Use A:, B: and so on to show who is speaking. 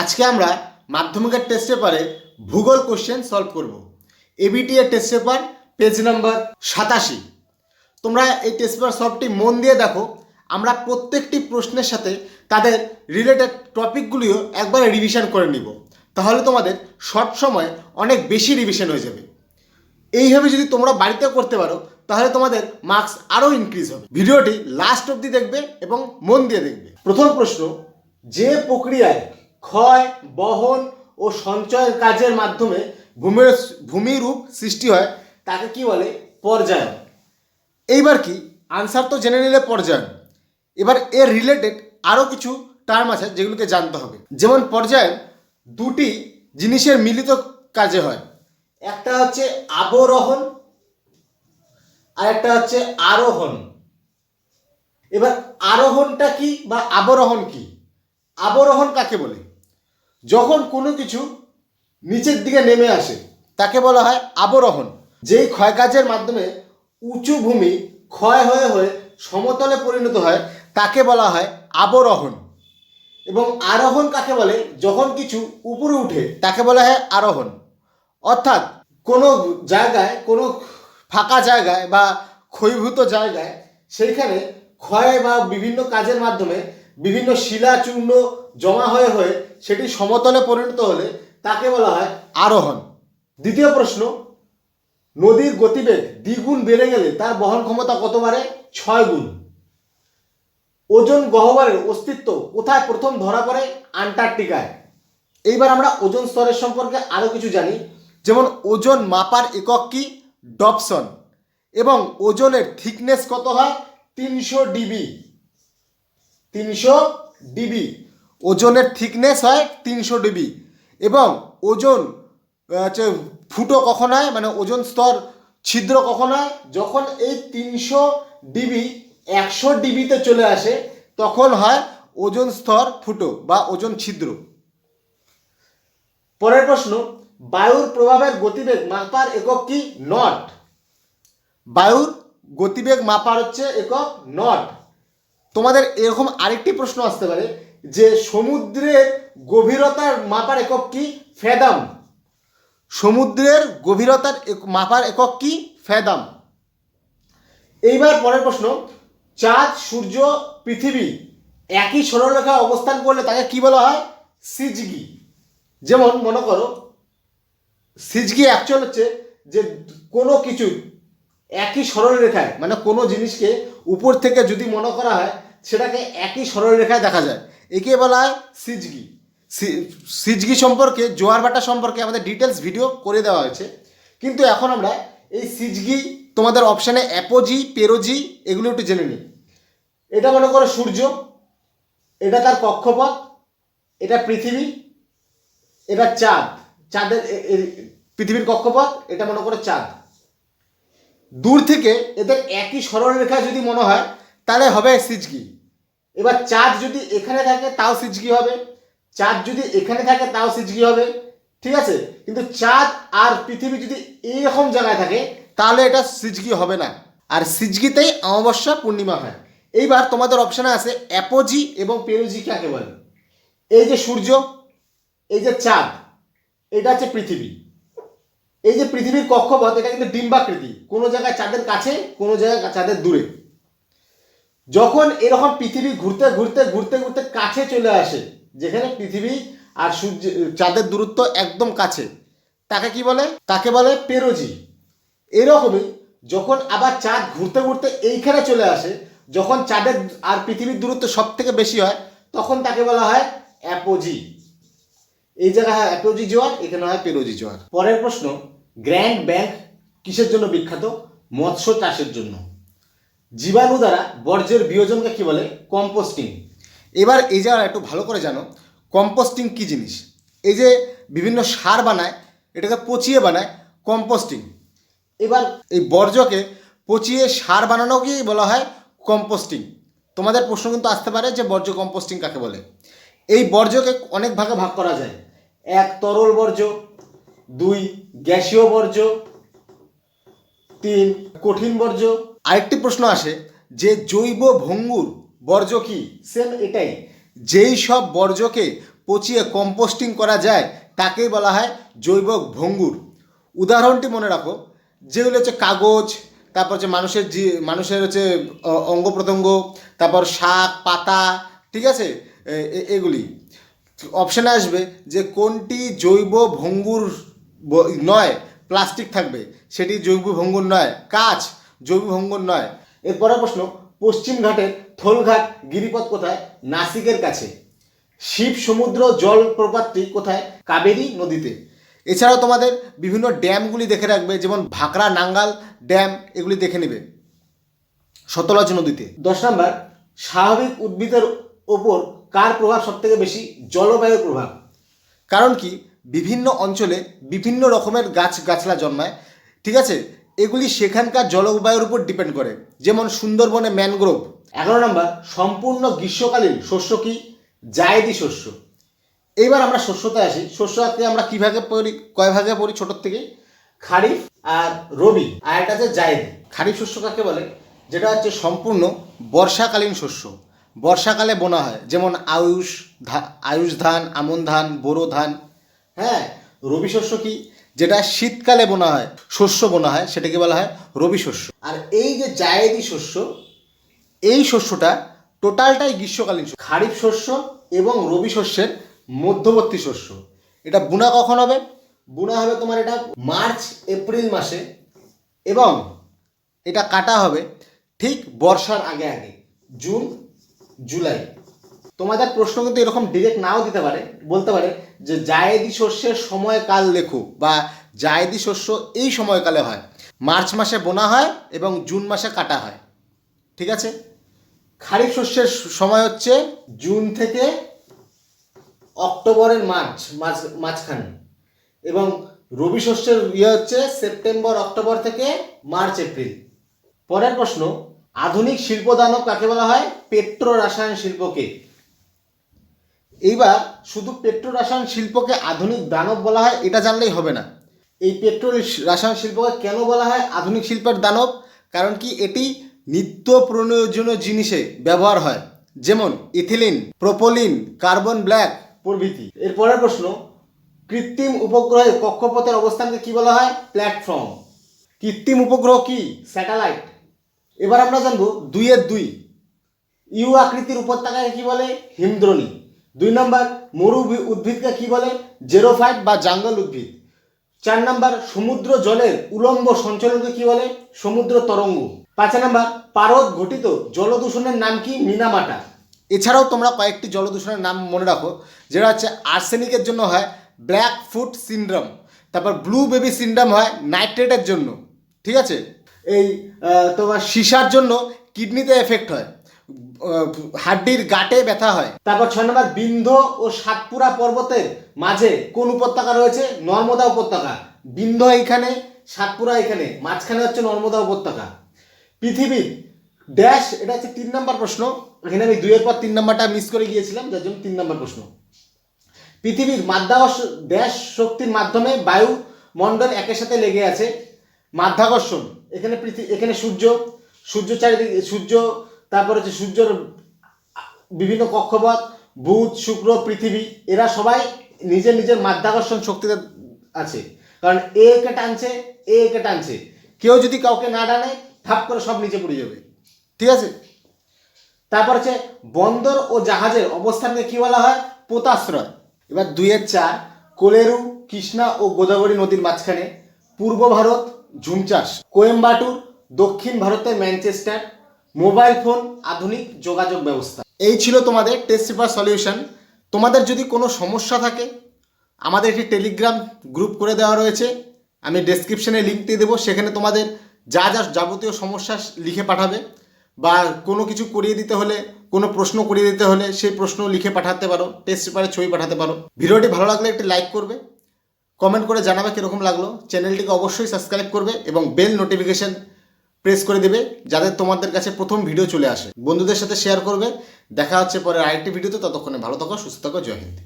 A: আজকে আমরা মাধ্যমিকের টেস্ট পেপারে ভূগোল কোশ্চেন সলভ করব। এবিটি এর টেস্ট পেপার পেজ নাম্বার সাতাশি। তোমরা এই টেস্ট পেপার সলভটি মন দিয়ে দেখো, আমরা প্রত্যেকটি প্রশ্নের সাথে তাদের রিলেটেড টপিকগুলিও একবারে রিভিশন করে নিব। তাহলে তোমাদের শর্ট সময়ে অনেক বেশি রিভিশন হয়ে যাবে। এইভাবে যদি তোমরা বাড়িতে করতে পারো, তাহলে তোমাদের মার্কস আরও ইনক্রিজ হবে। ভিডিওটি লাস্ট অবধি দেখবে এবং মন দিয়ে দেখবে। প্রথম প্রশ্ন, যে প্রক্রিয়ায় ক্ষয়, বহন ও সঞ্চয়ের কাজের মাধ্যমে ভূমির ভূমিরূপ সৃষ্টি হয়, তাকে কি বলে? পর্যায়ন। এইবার কি? আনসার তো জেনে নিলে পর্যায়ন। এবার এর রিলেটেড আরও কিছু টার্ম আছে যেগুলোকে জানতে হবে। যেমন পর্যায়ন, দুটি জিনিসের মিলিত কাজে হয়। একটা হচ্ছে আবরোহণ আর একটা হচ্ছে আরোহণ। এবার আরোহণটা কি বা আবরোহণ কি? আবরোহণ কাকে বলে? যখন কোনো কিছু নিচের দিকে নেমে আসে, তাকে বলা হয় আবরোহণ। যেই ক্ষয়কাজের মাধ্যমে উঁচু ভূমি ক্ষয় হয়ে হয়ে সমতলে পরিণত হয়, তাকে বলা হয় আবরোহণ। এবং আরোহণ কাকে বলে? যখন কিছু উপরে উঠে, তাকে বলা হয় আরোহণ। অর্থাৎ কোনো জায়গায়, কোনো ফাঁকা জায়গায় বা ক্ষয়ভূত জায়গায়, সেইখানে ক্ষয় বা বিভিন্ন কাজের মাধ্যমে বিভিন্ন শিলা চূর্ণ জমা হয়ে হয়ে সেটি সমতলে পরিণত হলে তাকে বলা হয় আরোহণ। দ্বিতীয় প্রশ্ন, নদীর গতিবেগ দ্বিগুণ বেড়ে গেলে তার বহন ক্ষমতা কত বাড়ে? ছয় গুণ। ওজন গহ্বরের অস্তিত্ব কোথায় প্রথম ধরা পড়ে? আন্টার্কটিকায়। এইবার আমরা ওজন স্তরের সম্পর্কে আরও কিছু জানি। যেমন, ওজন মাপার একক কি? ডপসন এবং ওজনের থিকনেস কত হয়? তিনশো ডিবি। তিনশো ডিবি। ওজনের থিকনেস হয় তিনশো ডিবি। এবং ওজন হচ্ছে ফুটো কখন হয়? মানে ওজন স্তর ছিদ্র কখন হয়? যখন এই তিনশো ডিবি একশো ডিবিতে চলে আসে, তখন হয় ওজন স্তর ফুটো বা ওজন ছিদ্র। পরের প্রশ্ন, বায়ুর প্রভাবের গতিবেগ মাপার একক কি? নট। বায়ুর গতিবেগ মাপার হচ্ছে একক নট। তোমাদের এরকম আরেকটি প্রশ্ন আসতে পারে, যে সমুদ্রের গভীরতার মাপার একক কি? ফেদাম। সমুদ্রের গভীরতার মাপার একক কি? ফেদাম। এইবার পরের প্রশ্ন, চাঁদ, সূর্য, পৃথিবী একই সরলরেখায় অবস্থান করলে তাকে কি বলা হয়? সিজগি। যেমন মনে করো, সিজগি অ্যাকচুয়াল হচ্ছে যে কোনো কিছু একই সরলরেখায় মানে কোনো জিনিসকে উপর থেকে যদি মনে করা হয় সেটাকে একই সরল রেখায় দেখা যায়। একে বলা হয় সিজগি। সিজগি সম্পর্কে, জোয়ার ভাটা সম্পর্কে আমাদের ডিটেলস ভিডিও করে দেওয়া হয়েছে। কিন্তু এখন আমরা এই সিজগি তোমাদের অপশানে অ্যাপোজি, পেরোজি এগুলো একটু জেনে নিই। এটা মনে করো সূর্য, এটা তার কক্ষপথ, এটা পৃথিবী, এটা চাঁদ। চাঁদের পৃথিবীর কক্ষপথ, এটা মনে করো চাঁদ। দূর থেকে এদের একই সরলরেখা যদি মনে হয় তাহলে হবে সিজকি। এবার চাঁদ যদি এখানে থাকে, তাও সিজকি হবে। চাঁদ যদি এখানে থাকে, তাও সিজকি হবে। ঠিক আছে? কিন্তু চাঁদ আর পৃথিবী যদি এইরকম জায়গায় থাকে, তাহলে এটা সিজকি হবে না। আর সিজকিতেই অমাবস্যা পূর্ণিমা হয়। এইবার তোমাদের অপশানে আছে অ্যাপোজি এবং পেরোজি কাকে বলে? এই যে সূর্য, এই যে চাঁদ, এটা হচ্ছে পৃথিবী। এই যে পৃথিবীর কক্ষপথ, এটা কিন্তু ডিম্বাকৃতি। কোনো জায়গায় চাঁদের কাছে, কোনো জায়গায় চাঁদের দূরে। যখন এরকম পৃথিবী ঘুরতে ঘুরতে ঘুরতে ঘুরতে কাছে চলে আসে, যেখানে পৃথিবী আর সূর্য, চাঁদের দূরত্ব একদম কাছে, তাকে কি বলে? তাকে বলে পেরোজি। এরকমই যখন আবার চাঁদ ঘুরতে ঘুরতে এইখানে চলে আসে, যখন চাঁদের আর পৃথিবীর দূরত্ব সব থেকে বেশি হয়, তখন তাকে বলা হয় অ্যাপোজি। এই জায়গায় হয় অ্যাপোজি জোয়ার, এখানে হয় পেরোজি জোয়ার। পরের প্রশ্ন, গ্র্যান্ড ব্যাংক কিসের জন্য বিখ্যাত? মৎস্য চাষের জন্য। জীবাণু দ্বারা বর্জ্যের বিয়োজনকে কি বলে? কম্পোস্টিং। এবার এই জায়গাটা একটু ভালো করে জানো, কম্পোস্টিং কি জিনিস? এই যে বিভিন্ন সার বানায়, এটাকে পচিয়ে বানায়, কম্পোস্টিং। এবার এই বর্জ্যকে পচিয়ে সার বানানোকেই বলা হয় কম্পোস্টিং। তোমাদের প্রশ্ন কিন্তু আসতে পারে যে বর্জ্য কম্পোস্টিং কাকে বলে? এই বর্জ্যকে অনেক ভাগে ভাগ করা যায়। এক তরল বর্জ্য, দুই গ্যাসীয় বর্জ্য তিন, কঠিন বর্জ্য। আরেকটি প্রশ্ন আসে, যে জৈব ভঙ্গুর বর্জ্য কি? সেম এটাই। যেই সব বর্জ্যকে পচিয়ে কম্পোস্টিং করা যায়, তাকেই বলা হয় জৈব ভঙ্গুর। উদাহরণটি মনে রাখো, যেগুলো হচ্ছে কাগজ, তারপর হচ্ছে মানুষের জি, মানুষের হচ্ছে অঙ্গ প্রত্যঙ্গ, তারপর শাক, পাতা, ঠিক আছে? এগুলি। অপশানে আসবে যে কোনটি জৈব ভঙ্গুর নয় প্লাস্টিক থাকবে। সেটি জৈব ভঙ্গুর নয়, কাঁচ জৈব ভঙ্গুর নয়। এরপরের প্রশ্ন, পশ্চিম ঘাটের থলঘাট গিরিপথ কোথায়? নাসিকের কাছে। শিব সমুদ্র জলপ্রপাতটি কোথায়? কাবেরী নদীতে। এছাড়াও তোমাদের বিভিন্ন ড্যামগুলি দেখে রাখবে, যেমন ভাকরা নাঙ্গাল ড্যাম, এগুলি দেখে নেবে। সতলজ নদীতে। দশ নম্বর, স্বাভাবিক উদ্ভিদের ওপর কার প্রভাব সবথেকে বেশি? জলবায়ুর প্রভাব। কারণ কি? বিভিন্ন অঞ্চলে বিভিন্ন রকমের গাছ গাছলা জন্মায়, ঠিক আছে? এগুলি সেখানকার জলবায়ুর উপর ডিপেন্ড করে। যেমন সুন্দরবনে ম্যানগ্রোভ এগারো নম্বর, সম্পূর্ণ গ্রীষ্মকালীন শস্য কি? জায়দি শস্য। এইবার আমরা শস্যতে আসি। শস্য শস্যকে আমরা কীভাবে পড়ি কয় ভাগে পড়ি ছোটোর থেকে? খারিফ আর রবি। আর একটা হচ্ছে জায়দি। খারিফ শস্য কাকে বলে? যেটা হচ্ছে সম্পূর্ণ বর্ষাকালীন শস্য। বর্ষাকালে বোনা হয়। যেমন আয়ুষ আয়ুষ ধান, আমন ধান, বোরো ধান হ্যাঁ রবি শস্য কি? যেটা শীতকালে বোনা হয়, শস্য বোনা হয়, সেটাকে বলা হয় রবি শস্য। আর এই যে জায়েদি শস্য, এই শস্যটা টোটালটাই গ্রীষ্মকালীন শস্য। খারিফ শস্য এবং রবি শস্যের মধ্যবর্তী শস্য। এটা বুনা কখন হবে? বুনা হবে তোমার এটা মার্চ, এপ্রিল মাসে এবং এটা কাটা হবে ঠিক বর্ষার আগে আগে, জুন, জুলাই। তোমাদের প্রশ্ন কিন্তু এরকম ডিরেক্ট নাও দিতে পারে, বলতে পারে যে জায়েদি শস্যের সময়কাল লেখো বা জায়েদি শস্য এই সময়কালে হয়। মার্চ মাসে বোনা হয় এবং জুন মাসে কাটা হয়। ঠিক আছে? খারিফ শস্যের সময় হচ্ছে জুন থেকে অক্টোবরের মার্চ, মাঝ, মাঝখানে। এবং রবি শস্যের ইয়ে হচ্ছে সেপ্টেম্বর, অক্টোবর থেকে মার্চ, এপ্রিল। পরের প্রশ্ন, আধুনিক শিল্প দানব কাকে বলা হয়? পেট্রো রাসায়ন শিল্পকে। এইবার শুধু পেট্রো রসায়ন শিল্পকে আধুনিক দানব বলা হয়, এটা জানলেই হবে না। এই পেট্রো রাসায়ন শিল্পকে কেন বলা হয় আধুনিক শিল্পের দানব? কারণ কি এটি নিত্য প্রয়োজনীয় জিনিসে ব্যবহার হয়, যেমন ইথিলিন, প্রোপোলিন, কার্বন ব্ল্যাক প্রভৃতি। এরপরের প্রশ্ন, কৃত্রিম উপগ্রহে কক্ষপথের অবস্থানকে কি বলা হয়? প্ল্যাটফর্ম। কৃত্রিম উপগ্রহ কি? স্যাটেলাইট। এবার আমরা জানব দুইয়ের দুই। ইউ আকৃতির উপত্যকাকে কি বলে? হিমদ্রোণী। দুই নম্বর মরু উদ্ভিদকে কি বলে? জেরোফাইট বা জাঙ্গল উদ্ভিদ। চার নম্বর, সমুদ্র জলের উলম্ব সঞ্চালনকে কি বলে? সমুদ্র তরঙ্গ। পাঁচ নম্বর, পারদ ঘটিত জলদূষণের নাম কি? মিনামাটা। এছাড়াও তোমরা কয়েকটি জলদূষণের নাম মনে রাখো, যেটা হচ্ছে আর্সেনিকের জন্য হয় ব্ল্যাক ফুট সিনড্রোম। তারপর ব্লু বেবি সিনড্রোম হয় নাইট্রেটের জন্য। ঠিক আছে? এই তোমার সীসার জন্য কিডনিতে এফেক্ট হয়। হাড্ডির গাটে ব্যথা হয়। তারপর ছয় নম্বর বিন্ধ ও সাতপুরা পর্বতের মাঝে কোন উপত্যকা রয়েছে? নর্মদা উপত্যকা। বিন্ধ এইখানে, সাতপুরা এখানে মাঝখানে হচ্ছে নর্মদা উপত্যকা। পৃথিবীর ড্যাশ এটা হচ্ছে তিন নম্বর প্রশ্ন। এখানে আমি দুইয়ের পর তিন নম্বরটা মিস করে গিয়েছিলাম, যার জন্য তিন নম্বর প্রশ্ন। পৃথিবীর মাধ্যাকর্ষ ড্যাশ শক্তির মাধ্যমে বায়ু মণ্ডল একের সাথে লেগে আছে। মাধ্যাকর্ষণ, এখানে পৃথিবী এখানে সূর্য সূর্য চারিদিকে, সূর্য তারপর হচ্ছে সূর্যর বিভিন্ন কক্ষপথ, বুধ, শুক্র, পৃথিবী, এরা সবাই নিজের নিজের মাধ্যাকর্ষণ শক্তিতে আছে। কারণ এ একে টানছে এ একে টানছে। কেউ যদি কাউকে না টানে, ঠাপ করে সব নিচে পড়ে যাবে। ঠিক আছে? তারপর হচ্ছে বন্দর ও জাহাজের অবস্থানকে কি বলা হয়? পোতাশ্রয়। এবার দুইয়ের চার, কোলেরু, কৃষ্ণা ও গোদাবরী নদীর মাঝখানে পূর্ব ভারত ঝুম চাষ কোয়েম্বাটুর দক্ষিণ ভারতের ম্যানচেস্টার মোবাইল ফোন, আধুনিক যোগাযোগ ব্যবস্থা। এই ছিল তোমাদের টেস্ট পেপার সলিউশন তোমাদের যদি কোনো সমস্যা থাকে, আমাদের একটি টেলিগ্রাম গ্রুপ করে দেওয়া রয়েছে। আমি ডেসক্রিপশনে লিঙ্ক দিয়ে দেবো। সেখানে তোমাদের যা যা যাবতীয় সমস্যা লিখে পাঠাবে বা কোনো কিছু করিয়ে দিতে হলে, কোনো প্রশ্ন করিয়ে দিতে হলে সেই প্রশ্ন লিখে পাঠাতে পারো টেস্ট পেপারে ছবি পাঠাতে পারো। ভিডিওটি ভালো লাগলে একটি লাইক করবে কমেন্ট করে জানাবে কীরকম লাগল। চ্যানেলটিকে অবশ্যই সাবস্ক্রাইব করবে এবং বেল নোটিফিকেশন প্রেস করে দেবে যাতে তোমাদের কাছে প্রথম ভিডিও চলে আসে। বন্ধুদের সাথে শেয়ার করবে। দেখা হচ্ছে পরে আরেকটি ভিডিওতে ততক্ষণে ভালো থাকো, সুস্থ থাকো, জয় হিন্দ।